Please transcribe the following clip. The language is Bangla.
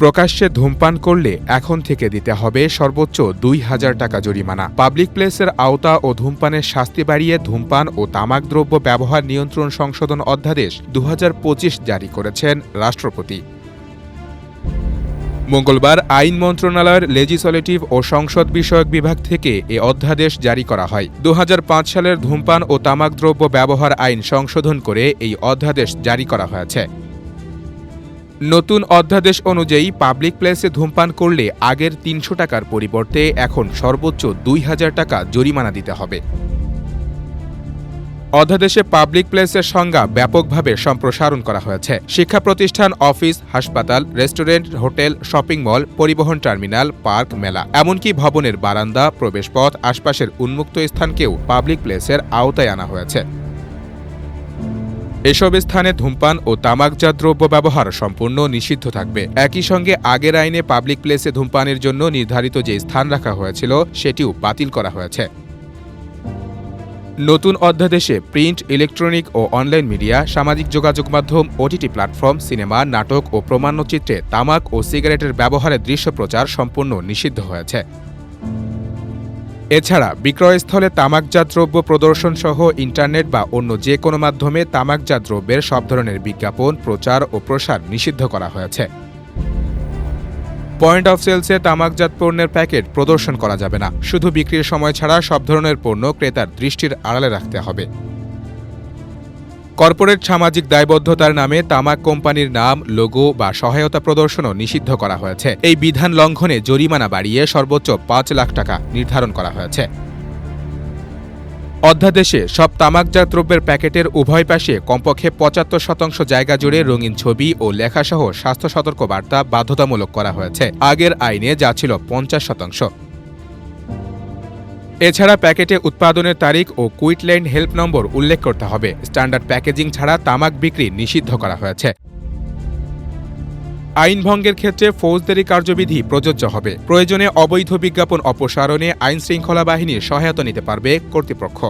প্রকাশ্যে ধূমপান করলে এখন থেকে দিতে হবে সর্বোচ্চ দুই হাজার টাকা জরিমানা। পাবলিক প্লেসের আওতা ও ধূমপানের শাস্তি বাড়িয়ে ধূমপান ও তামাক দ্রব্য ব্যবহার নিয়ন্ত্রণ সংশোধন অধ্যাদেশ দুহাজার পঁচিশ জারি করেছেন রাষ্ট্রপতি। মঙ্গলবার আইন মন্ত্রণালয়ের লেজিসলেটিভ ও সংসদ বিষয়ক বিভাগ থেকে এ অধ্যাদেশ জারি করা হয়। দু হাজার পাঁচ সালের ধূমপান ও তামাক দ্রব্য ব্যবহার আইন সংশোধন করে এই অধ্যাদেশ জারি করা হয়েছে। নতুন অধ্যাদেশ অনুযায়ী পাবলিক প্লেসে ধূমপান করলে আগের তিনশো টাকার পরিবর্তে এখন সর্বোচ্চ দুই হাজার টাকা জরিমানা দিতে হবে। অধ্যাদেশে পাবলিক প্লেসের সংজ্ঞা ব্যাপকভাবে সম্প্রসারণ করা হয়েছে। শিক্ষা প্রতিষ্ঠান, অফিস, হাসপাতাল, রেস্টুরেন্ট, হোটেল, শপিং মল, পরিবহন টার্মিনাল, পার্ক, মেলা, এমনকি ভবনের বারান্দা, প্রবেশপথ, আশপাশের উন্মুক্ত স্থানকেও পাবলিক প্লেসের আওতায় আনা হয়েছে। এসব স্থানে ধূমপান ও তামাকজাত দ্রব্য ব্যবহার সম্পূর্ণ নিষিদ্ধ থাকবে। একই সঙ্গে আগের আইনে পাবলিক প্লেসে ধূমপানের জন্য নির্ধারিত যে স্থান রাখা হয়েছিল, সেটিও বাতিল করা হয়েছে। নতুন অধ্যাদেশে প্রিন্ট ইলেকট্রনিক ও অনলাইন মিডিয়া সামাজিক যোগাযোগ মাধ্যম ওটিটি প্ল্যাটফর্ম সিনেমা নাটক ও প্রমাণ্যচিত্রে তামাক ও সিগারেটের ব্যবহারের দৃশ্য প্রচার সম্পূর্ণ নিষিদ্ধ হয়েছে। এছাড়া বিক্রয়স্থলে তামাকজাত দ্রব্য প্রদর্শন সহ ইন্টারনেট বা অন্য যে কোনো মাধ্যমে তামাকজাত দ্রব্যের সব ধরনের বিজ্ঞাপন, প্রচার ও প্রসার নিষিদ্ধ করা হয়েছে। পয়েন্ট অফ সেলসে তামাকজাত পণ্যের প্যাকেট প্রদর্শন করা যাবে না। শুধু বিক্রির সময় ছাড়া সব ধরনের পণ্য ক্রেতার দৃষ্টির আড়ালে রাখতে হবে। কর্পোরেট সামাজিক দায়বদ্ধতার নামে তামাক কোম্পানির নাম, লোগো বা সহায়তা প্রদর্শনও নিষিদ্ধ করা হয়েছে। এই বিধান লঙ্ঘনে জরিমানা বাড়িয়ে সর্বোচ্চ পাঁচ লাখ টাকা নির্ধারণ করা হয়েছে। অধ্যাদেশে সব তামাকজাত দ্রব্যের প্যাকেটের উভয় পাশে কমপক্ষে পঁচাত্তর শতাংশ জায়গা জুড়ে রঙিন ছবি ও লেখাসহ স্বাস্থ্য সতর্ক বার্তা বাধ্যতামূলক করা হয়েছে। আগের আইনে যা ছিল পঞ্চাশ শতাংশ। এছাড়া প্যাকেটে উৎপাদনের তারিখ ও কুইটলাইন হেল্প নম্বর উল্লেখ করতে হবে। স্ট্যান্ডার্ড প্যাকেজিং ছাড়া তামাক বিক্রি নিষিদ্ধ করা হয়েছে। আইন ভঙ্গের ক্ষেত্রে ফৌজদারি কার্যবিধি প্রযোজ্য হবে। প্রয়োজনে অবৈধ বিজ্ঞাপন অপসারণে আইন শৃঙ্খলা বাহিনীর সহায়তা নিতে পারবে কর্তৃপক্ষ।